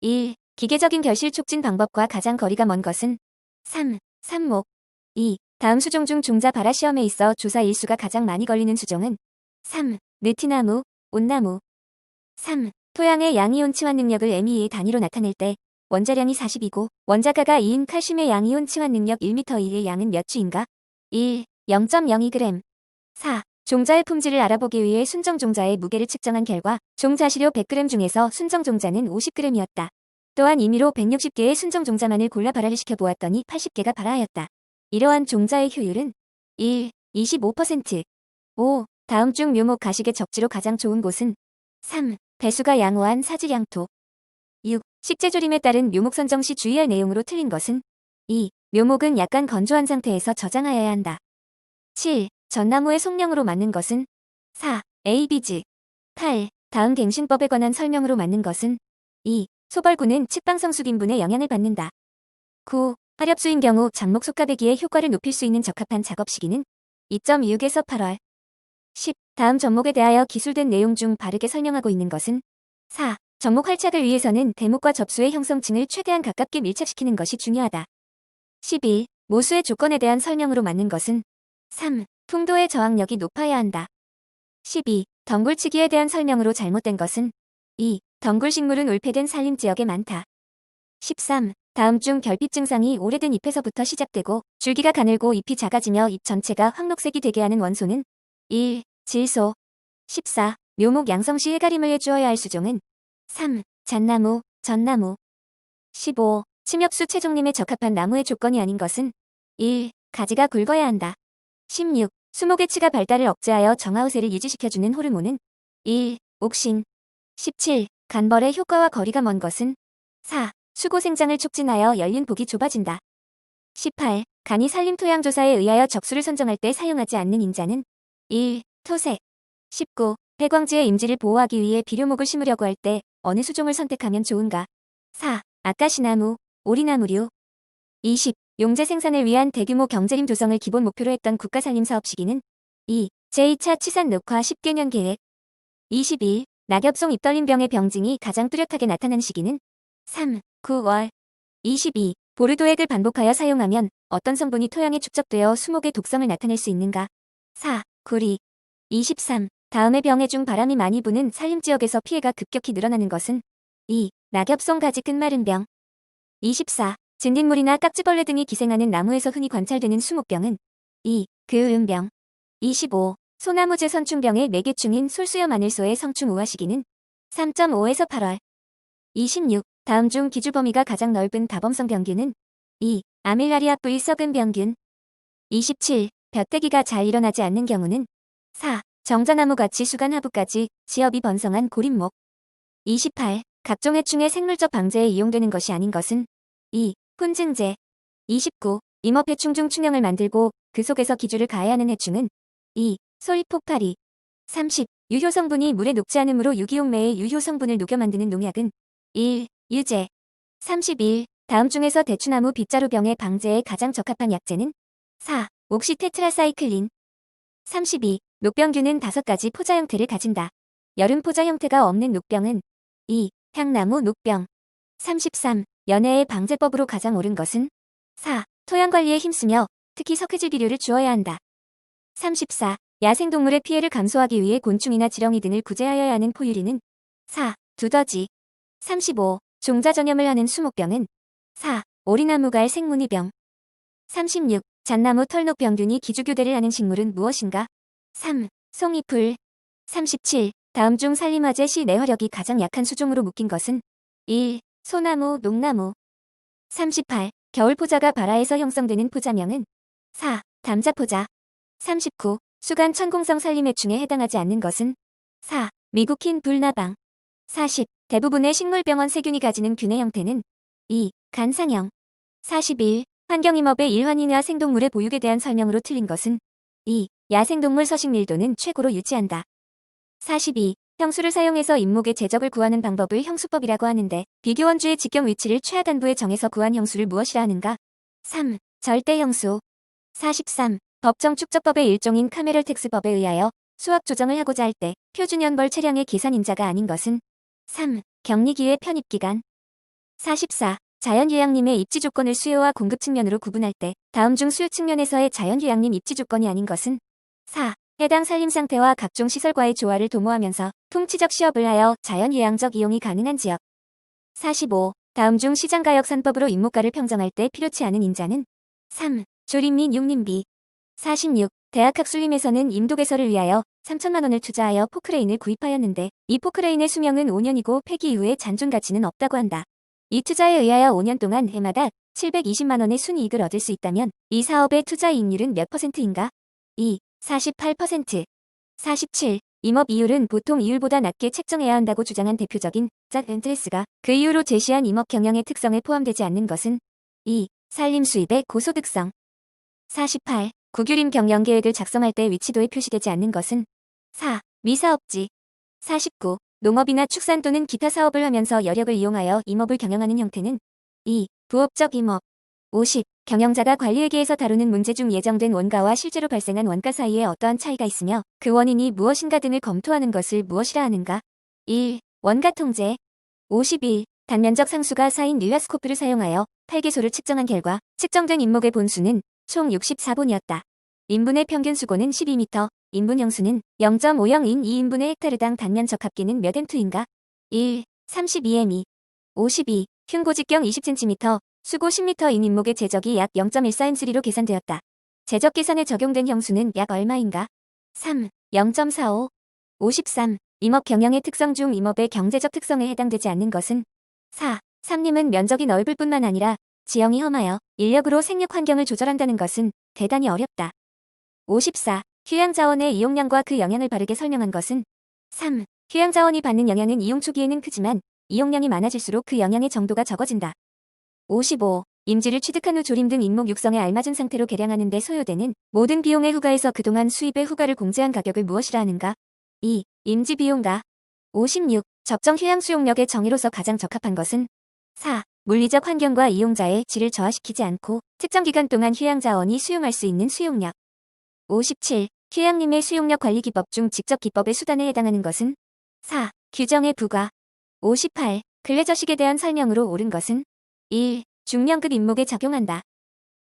1. 기계적인 결실 촉진 방법과 가장 거리가 먼 것은 3. 삽목 2. 다음 수종 중 종자 발화 시험에 있어 조사 일수가 가장 많이 걸리는 수종은 3. 느티나무, 온나무 3. 토양의 양이온 치환 능력을 ME의 단위로 나타낼 때 원자량이 40이고 원자가가 2인 칼슘의 양이온 치환 능력 1m2의 양은 몇 주인가? 1. 0.02g 4. 종자의 품질을 알아보기 위해 순정 종자의 무게를 측정한 결과 종자시료 100g 중에서 순정 종자는 50g이었다. 또한 임의로 160개의 순정 종자만을 골라 발화를 시켜보았더니 80개가 발화하였다. 이러한 종자의 효율은 1. 25% 5. 다음 중 묘목 가식의 적지로 가장 좋은 곳은 3. 배수가 양호한 사지량토 6. 식재조림에 따른 묘목 선정 시 주의할 내용으로 틀린 것은 2. 묘목은 약간 건조한 상태에서 저장하여야 한다. 7. 전나무의 속령으로 맞는 것은 4. ABG 8. 다음 갱신법에 관한 설명으로 맞는 것은 2. 소벌구는 측방성수긴분에 영향을 받는다. 9. 화렵수인 경우 장목 속가배기의 효과를 높일 수 있는 적합한 작업 시기는 2.6에서 8월 10. 다음 접목에 대하여 기술된 내용 중 바르게 설명하고 있는 것은 4. 접목 활착을 위해서는 대목과 접수의 형성층을 최대한 가깝게 밀착시키는 것이 중요하다. 11. 모수의 조건에 대한 설명으로 맞는 것은 3. 풍도의 저항력이 높아야 한다. 12. 덩굴치기에 대한 설명으로 잘못된 것은 2. 덩굴식물은 올폐된 산림 지역에 많다. 13. 다음 중 결핍 증상이 오래된 잎에서부터 시작되고 줄기가 가늘고 잎이 작아지며 잎 전체가 황록색이 되게 하는 원소는 1. 질소 14. 묘목 양성 시 해가림을 해주어야 할 수종은 3. 잣나무, 전나무 15. 침엽수 채종림에 적합한 나무의 조건이 아닌 것은 1. 가지가 굵어야 한다. 16. 수목의 치가 발달을 억제하여 정화우세를 유지시켜주는 호르몬은 1. 옥신 17. 간벌의 효과와 거리가 먼 것은 4. 수고 생장을 촉진하여 열린 복이 좁아진다. 18. 간이 산림 토양 조사에 의하여 적수를 선정할 때 사용하지 않는 인자는 1. 토색 19. 폐광지의 임지를 보호하기 위해 비료목을 심으려고 할 때 어느 수종을 선택하면 좋은가? 4. 아카시나무, 오리나무류 20. 용재 생산을 위한 대규모 경제림 조성을 기본 목표로 했던 국가산림 사업 시기는 2. 제2차 치산 녹화 10개년 계획 21. 낙엽송 잎떨림병의 병증이 가장 뚜렷하게 나타난 시기는 3. 9월 22. 보르도액을 반복하여 사용하면 어떤 성분이 토양에 축적되어 수목의 독성을 나타낼 수 있는가? 4. 구리 23. 다음의 병해 중 바람이 많이 부는 산림지역에서 피해가 급격히 늘어나는 것은 2. 낙엽송 가지 끝마른 병 24. 진딧물이나 깍지벌레 등이 기생하는 나무에서 흔히 관찰되는 수목병은 2. 그음병 25. 소나무제 선충병의 4개충인 솔수염 마늘소의 성충 우화 시기는 3.5에서 8월 26. 다음 중 기주 범위가 가장 넓은 다범성 병균은 2. 아밀라리아 뿌이 썩은 병균 27. 벼태기가 잘 일어나지 않는 경우는 4. 정자나무같이 수간 하부까지 지엽이 번성한 고립목 28. 각종 해충의 생물적 방제에 이용되는 것이 아닌 것은 2. 훈증제 29. 임업해충 중 충형을 만들고 그 속에서 기주를 가해야 하는 해충은 2. 소리폭파리 30. 유효 성분이 물에 녹지 않으므로 유기용매의 유효 성분을 녹여 만드는 농약은 1. 유제 31. 다음 중에서 대추나무 빗자루병의 방제에 가장 적합한 약제는 4. 옥시테트라사이클린 32. 녹병균은 5가지 포자 형태를 가진다. 여름 포자 형태가 없는 녹병은 2. 향나무 녹병 33. 연애의 방제법으로 가장 옳은 것은 4. 토양 관리에 힘쓰며 특히 석회질 비료를 주어야 한다. 34. 야생동물의 피해를 감소하기 위해 곤충이나 지렁이 등을 구제하여야 하는 포유리는 4. 두더지 35. 종자 전염을 하는 수목병은 4. 오리나무갈 생무늬병 36. 잣나무 털녹병균이 기주교대를 하는 식물은 무엇인가? 3. 송이풀 37. 다음 중 산림화재 시 내화력이 가장 약한 수종으로 묶인 것은 1. 소나무, 녹나무 38. 겨울포자가 발화에서 형성되는 포자명은 4. 담자포자 39. 수간 천공성 산림해충에 해당하지 않는 것은 4. 미국 흰 불나방 40. 대부분의 식물병원 세균이 가지는 균의 형태는 2. 간상형 41. 환경임업의 일환이나 생동물의 보육에 대한 설명으로 틀린 것은 2. 야생동물 서식 밀도는 최고로 유지한다. 42. 형수를 사용해서 임목의 제적을 구하는 방법을 형수법이라고 하는데 비교원주의 직경 위치를 최하단부에 정해서 구한 형수를 무엇이라 하는가? 3. 절대형수 43. 법정 축적법의 일종인 카메럴 텍스법에 의하여 수학 조정을 하고자 할 때 표준연벌 체량의 계산 인자가 아닌 것은 3. 격리기의 편입기간 44. 자연휴양림의 입지 조건을 수요와 공급 측면으로 구분할 때 다음 중 수요 측면에서의 자연휴양림 입지 조건이 아닌 것은 4. 해당 산림 상태와 각종 시설과의 조화를 도모하면서 통치적 시업을 하여 자연휴양적 이용이 가능한 지역. 45. 다음 중 시장가역 산법으로 임목가를 평정할 때 필요치 않은 인자는 3. 조림 및 육림비 46. 대학 학술림에서는 임도 개설을 위하여 3천만 원을 투자하여 포크레인을 구입하였는데 이 포크레인의 수명은 5년이고 폐기 이후에 잔존 가치는 없다고 한다. 이 투자에 의하여 5년 동안 해마다 720만 원의 순이익을 얻을 수 있다면 이 사업의 투자 이익률은 몇 퍼센트인가? 2. 48%. 47. 임업 이율은 보통 이율보다 낮게 책정해야 한다고 주장한 대표적인 짝 엔트레스가 그 이유로 제시한 임업 경영의 특성에 포함되지 않는 것은 2. 산림 수입의 고소득성. 48. 국유림 경영 계획을 작성할 때 위치도에 표시되지 않는 것은 4. 미사업지. 49. 농업이나 축산 또는 기타 사업을 하면서 여력을 이용하여 임업을 경영하는 형태는 2. 부업적 임업. 50. 경영자가 관리회계에서 다루는 문제 중 예정된 원가와 실제로 발생한 원가 사이에 어떠한 차이가 있으며 그 원인이 무엇인가 등을 검토하는 것을 무엇이라 하는가? 1. 원가 통제. 51. 단면적 상수가 사인 릴라스코프를 사용하여 팔개소를 측정한 결과 측정된 인목의 본수는 총 64본이었다. 인분의 평균 수고는 12m, 인분 형수는 0.50인 2인분의 헥타르당 단면 적 합계는 몇 m2인가? 1. 32m. 52. 흉고직경 20cm, 수고 10m인 인목의 제적이 약 0.14m3로 계산되었다. 제적 계산에 적용된 형수는 약 얼마인가? 3. 0.45. 53. 임업 경영의 특성 중 임업의 경제적 특성에 해당되지 않는 것은 4. 삼림은 면적이 넓을 뿐만 아니라 지형이 험하여 인력으로 생육 환경을 조절한다는 것은 대단히 어렵다. 54. 휴양자원의 이용량과 그 영향을 바르게 설명한 것은 3. 휴양자원이 받는 영향은 이용 초기에는 크지만 이용량이 많아질수록 그 영향의 정도가 적어진다. 55. 임지를 취득한 후 조림 등 인목 육성에 알맞은 상태로 개량하는 데 소요되는 모든 비용의 후가에서 그동안 수입의 후가를 공제한 가격을 무엇이라 하는가? 2. 임지 비용가. 56. 적정 휴양 수용력의 정의로서 가장 적합한 것은 4. 물리적 환경과 이용자의 질을 저하시키지 않고 특정 기간 동안 휴양 자원이 수용할 수 있는 수용력. 57. 휴양림의 수용력 관리 기법 중 직접 기법의 수단에 해당하는 것은 4. 규정의 부과. 58. 근래저식에 대한 설명으로 옳은 것은 1. 중량급 임목에 적용한다.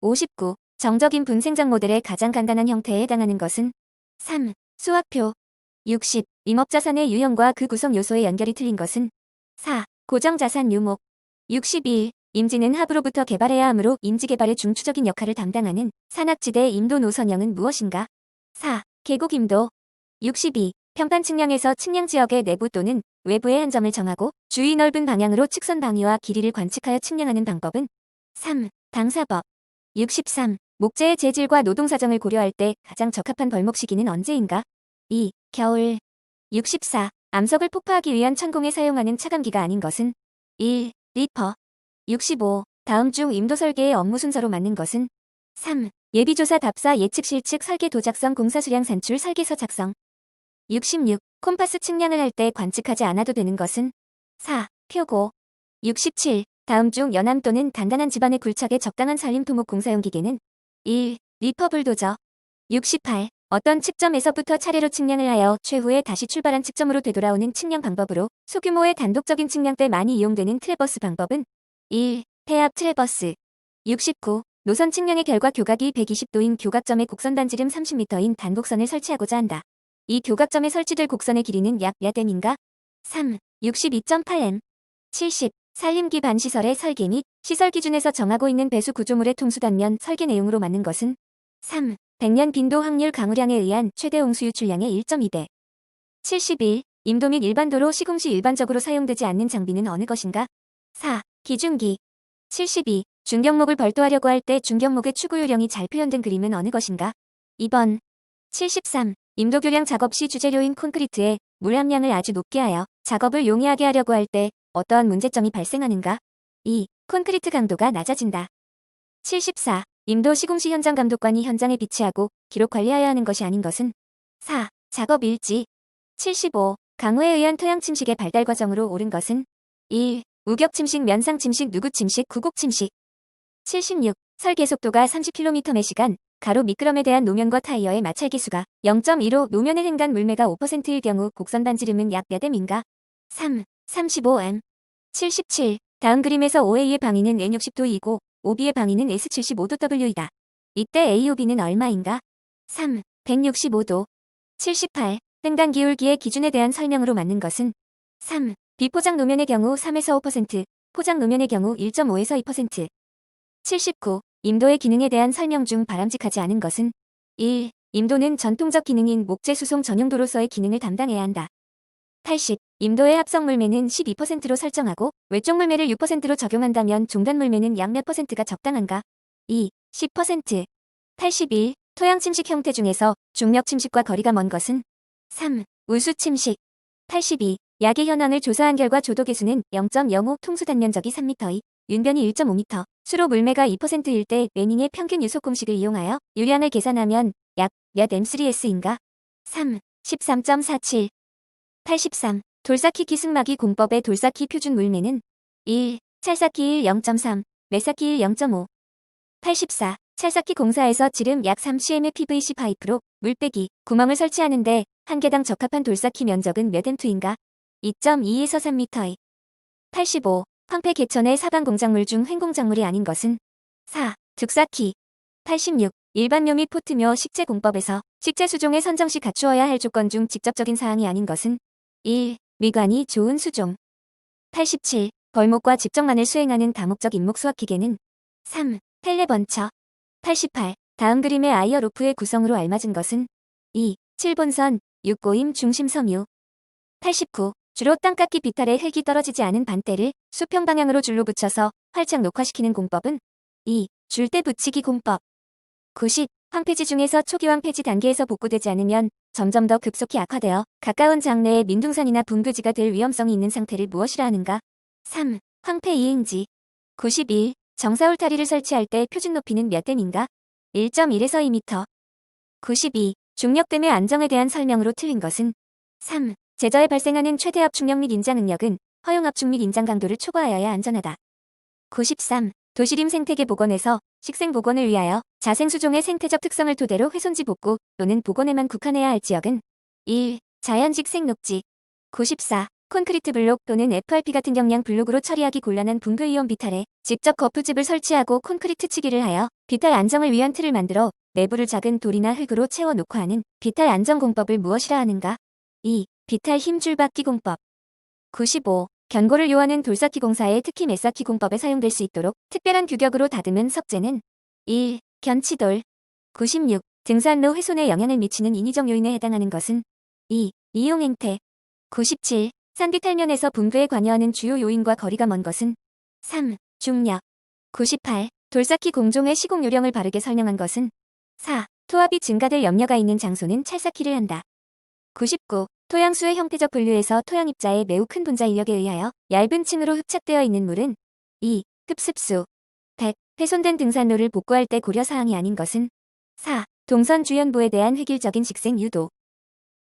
59. 정적인 분생장 모델의 가장 간단한 형태에 해당하는 것은 3. 수학표. 60. 임업자산의 유형과 그 구성 요소의 연결이 틀린 것은 4. 고정자산 유목. 61. 임지는 합으로부터 개발해야 하므로 임지개발의 중추적인 역할을 담당하는 산악지대 임도 노선형은 무엇인가? 4. 계곡 임도. 62. 평판 측량에서 측량 지역의 내부 또는 외부의 한 점을 정하고 주위 넓은 방향으로 측선 방위와 길이를 관측하여 측량하는 방법은 3. 당사법. 63. 목재의 재질과 노동 사정을 고려할 때 가장 적합한 벌목 시기는 언제인가? 2. 겨울. 64. 암석을 폭파하기 위한 천공에 사용하는 차감기가 아닌 것은 1. 리퍼. 65. 다음 중 임도 설계의 업무 순서로 맞는 것은 3. 예비조사 답사 예측 실측 설계 도작성 공사 수량 산출 설계서 작성. 66. 콤파스 측량을 할 때 관측하지 않아도 되는 것은 4. 표고. 67. 다음 중 연암 또는 단단한 집안의 굴착에 적당한 산림 토목 공사용 기계는 1. 리퍼 불도저. 68. 어떤 측점에서부터 차례로 측량을 하여 최후에 다시 출발한 측점으로 되돌아오는 측량 방법으로 소규모의 단독적인 측량 때 많이 이용되는 트레버스 방법은 1. 폐압 트레버스. 69. 노선 측량의 결과 교각이 120도인 교각점에 곡선 단지름 30m인 단곡선을 설치하고자 한다. 이 교각점에 설치될 곡선의 길이는 약몇 m인가? 3. 62.8m. 70. 산림기 반시설의 설계 및 시설 기준에서 정하고 있는 배수 구조물의 통수 단면 설계 내용으로 맞는 것은 3. 100년 빈도 확률 강우량에 의한 최대 홍수 유출량의 1.2배. 71. 임도 및 일반도로 시공 시 일반적으로 사용되지 않는 장비는 어느 것인가? 4. 기중기. 72. 중경목을 벌도하려고 할 때 중경목의 추구 요령이 잘 표현된 그림은 어느 것인가? 2번. 73. 임도 교량 작업 시 주재료인 콘크리트에 물 함량을 아주 높게 하여 작업을 용이하게 하려고 할 때 어떠한 문제점이 발생하는가? 2. 콘크리트 강도가 낮아진다. 74. 임도 시공시 현장 감독관이 현장에 비치하고 기록 관리하여야 하는 것이 아닌 것은 4. 작업 일지 75. 강우에 의한 토양 침식의 발달 과정으로 옳은 것은 1. 우격 침식, 면상 침식, 누구 침식, 구곡 침식 76. 설계 속도가 30km 매 시간 가로 미끄럼에 대한 노면과 타이어의 마찰 기수가 0.15 노면의 횡간 물매가 5%일 경우 곡선 반지름은 약몇 m인가? 3. 35m. 77. 다음 그림에서 OA의 방위는 N60도이고 OB의 방위는 S75도W이다. 이때 AOB는 얼마인가? 3. 165도. 78. 횡단 기울기의 기준에 대한 설명으로 맞는 것은 3. 비포장 노면의 경우 3에서 5%, 포장 노면의 경우 1.5에서 2%. 79. 임도의 기능에 대한 설명 중 바람직하지 않은 것은 1. 임도는 전통적 기능인 목재 수송 전용 도로서의 기능을 담당해야 한다. 80. 임도의 합성 물매는 12%로 설정하고 외쪽 물매를 6%로 적용한다면 종단 물매는 약 몇 퍼센트가 적당한가? 2. 10%. 81. 토양 침식 형태 중에서 중력 침식과 거리가 먼 것은 3. 우수 침식. 82. 약의 현황을 조사한 결과 조도 개수는 0.05 통수 단면적이 3m, 윤변이 1.5m, 수로 물매가 2%일 때 레닝의 평균 유속 공식을 이용하여 유량을 계산하면 약 몇 M3S인가? 3. 13.47. 83. 돌쌓기 기승막이 공법의 돌쌓기 표준 물매는 1. 찰쌓기 1 0.3, 매쌓기 1 0.5. 84. 찰쌓기 공사에서 지름 약 3cm의 PVC 파이프로 물 빼기, 구멍을 설치하는데 한 개당 적합한 돌쌓기 면적은 몇 M2인가? 2.2에서 3m. 85. 황폐 개천의 사방 공작물 중 횡공작물이 아닌 것은 4. 득쌓기 86. 일반묘 및 포트묘 식재 공법에서 식재 수종의 선정 시 갖추어야 할 조건 중 직접적인 사항이 아닌 것은 1. 미관이 좋은 수종 87. 벌목과 집정만을 수행하는 다목적 인목 수확 기계는 3. 텔레번처 88. 다음 그림의 아이어 로프의 구성으로 알맞은 것은 2. 7본선 6고임 중심 섬유 89. 주로 땅깎기 비탈에 흙이 떨어지지 않은 반대를 수평 방향으로 줄로 붙여서 활착 녹화시키는 공법은 2. 줄대 붙이기 공법 90. 황폐지 중에서 초기 황폐지 단계에서 복구되지 않으면 점점 더 급속히 악화되어 가까운 장래에 민둥산이나 붕괴지가 될 위험성이 있는 상태를 무엇이라 하는가? 3. 황폐 이행지 91. 정사 울타리를 설치할 때 표준 높이는 몇 댐인가? 1.1에서 2m 92. 중력댐의 안정에 대한 설명으로 틀린 것은 3. 제저에 발생하는 최대 압축력 및 인장 응력은 허용 압축 및 인장 강도를 초과하여야 안전하다. 93. 도시림 생태계 복원에서 식생 복원을 위하여 자생 수종의 생태적 특성을 토대로 훼손지 복구 또는 복원에만 국한해야 할 지역은 1. 자연직 생녹지 94. 콘크리트 블록 또는 FRP 같은 경량 블록으로 처리하기 곤란한 붕괴이온 비탈에 직접 거푸집을 설치하고 콘크리트 치기를 하여 비탈 안정을 위한 틀을 만들어 내부를 작은 돌이나 흙으로 채워 녹화하는 비탈 안정 공법을 무엇이라 하는가? 2. 비탈 힘줄 받기 공법 95. 견고를 요하는 돌쌓기 공사에 특히 매쌓기 공법에 사용될 수 있도록 특별한 규격으로 다듬은 석재는 1. 견치돌 96. 등산로 훼손에 영향을 미치는 인위적 요인에 해당하는 것은 2. 이용 행태 97. 산디 탈면에서 붕괴에 관여하는 주요 요인과 거리가 먼 것은 3. 중력 98. 돌쌓기 공종의 시공 요령을 바르게 설명한 것은 4. 토합이 증가될 염려가 있는 장소는 찰쌓기를 한다. 99. 토양수의 형태적 분류에서 토양 입자의 매우 큰 분자 인력에 의하여 얇은 층으로 흡착되어 있는 물은 2. 흡습수 100. 훼손된 등산로를 복구할 때 고려사항이 아닌 것은 4. 동선 주연부에 대한 획일적인 식생 유도